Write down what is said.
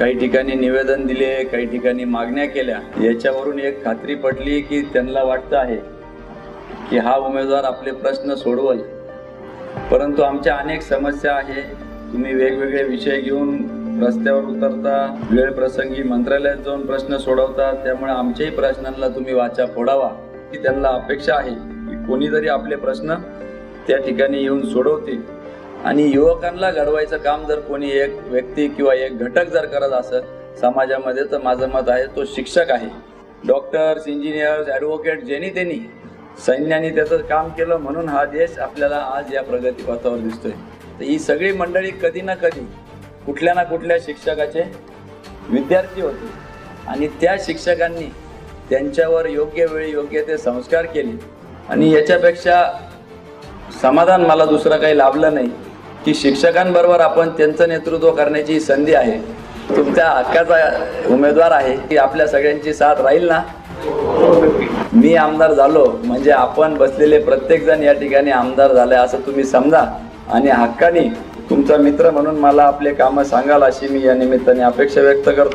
काही ठिकाणी निवेदन दिले काही ठिकाणी मागण्या केल्या. याच्यावरून एक खात्री पटली की त्यांना वाटतं आहे की हा उमेदवार आपले प्रश्न सोडवल. परंतु आमच्या अनेक समस्या आहे. तुम्ही वेगवेगळे विषय घेऊन रस्त्यावर उतरता वेळ प्रसंगी मंत्रालयात जाऊन प्रश्न सोडवता त्यामुळे आमच्याही प्रश्नांना तुम्ही वाचा फोडावा की त्यांना अपेक्षा आहे की कोणीतरी आपले प्रश्न त्या ठिकाणी येऊन सोडवतील. आणि युवकांना घडवायचं काम जर कोणी एक व्यक्ती किंवा एक घटक जर करत असं समाजामध्ये तर माझं मत आहे तो शिक्षक आहे. डॉक्टर्स इंजिनियर्स ॲडव्होकेट ज्यांनी त्यांनी सैन्याने त्याचं काम केलं म्हणून हा देश आपल्याला आज या प्रगतीपथावर दिसतोय. तर ही सगळी मंडळी कधी ना कधी कुठल्या ना कुठल्या शिक्षकाचे विद्यार्थी होते. आणि त्या शिक्षकांनी त्यांच्यावर योग्य वेळी योग्य ते संस्कार केले. आणि याच्यापेक्षा समाधान मला दुसरं काही लाभलं नाही. की शिक्षकांबरोबर आपण त्यांचं नेतृत्व करण्याची संधी आहे. तुमच्या हक्काचा उमेदवार आहे की आपल्या सगळ्यांची साथ राहील ना? मी आमदार झालो म्हणजे आपण बसलेले प्रत्येक जण या ठिकाणी आमदार झाले असं तुम्ही समजा. आणि हक्काने तुमचा मित्र म्हणून मला आपले कामं सांगाल अशी मी या निमित्ताने अपेक्षा व्यक्त करतो.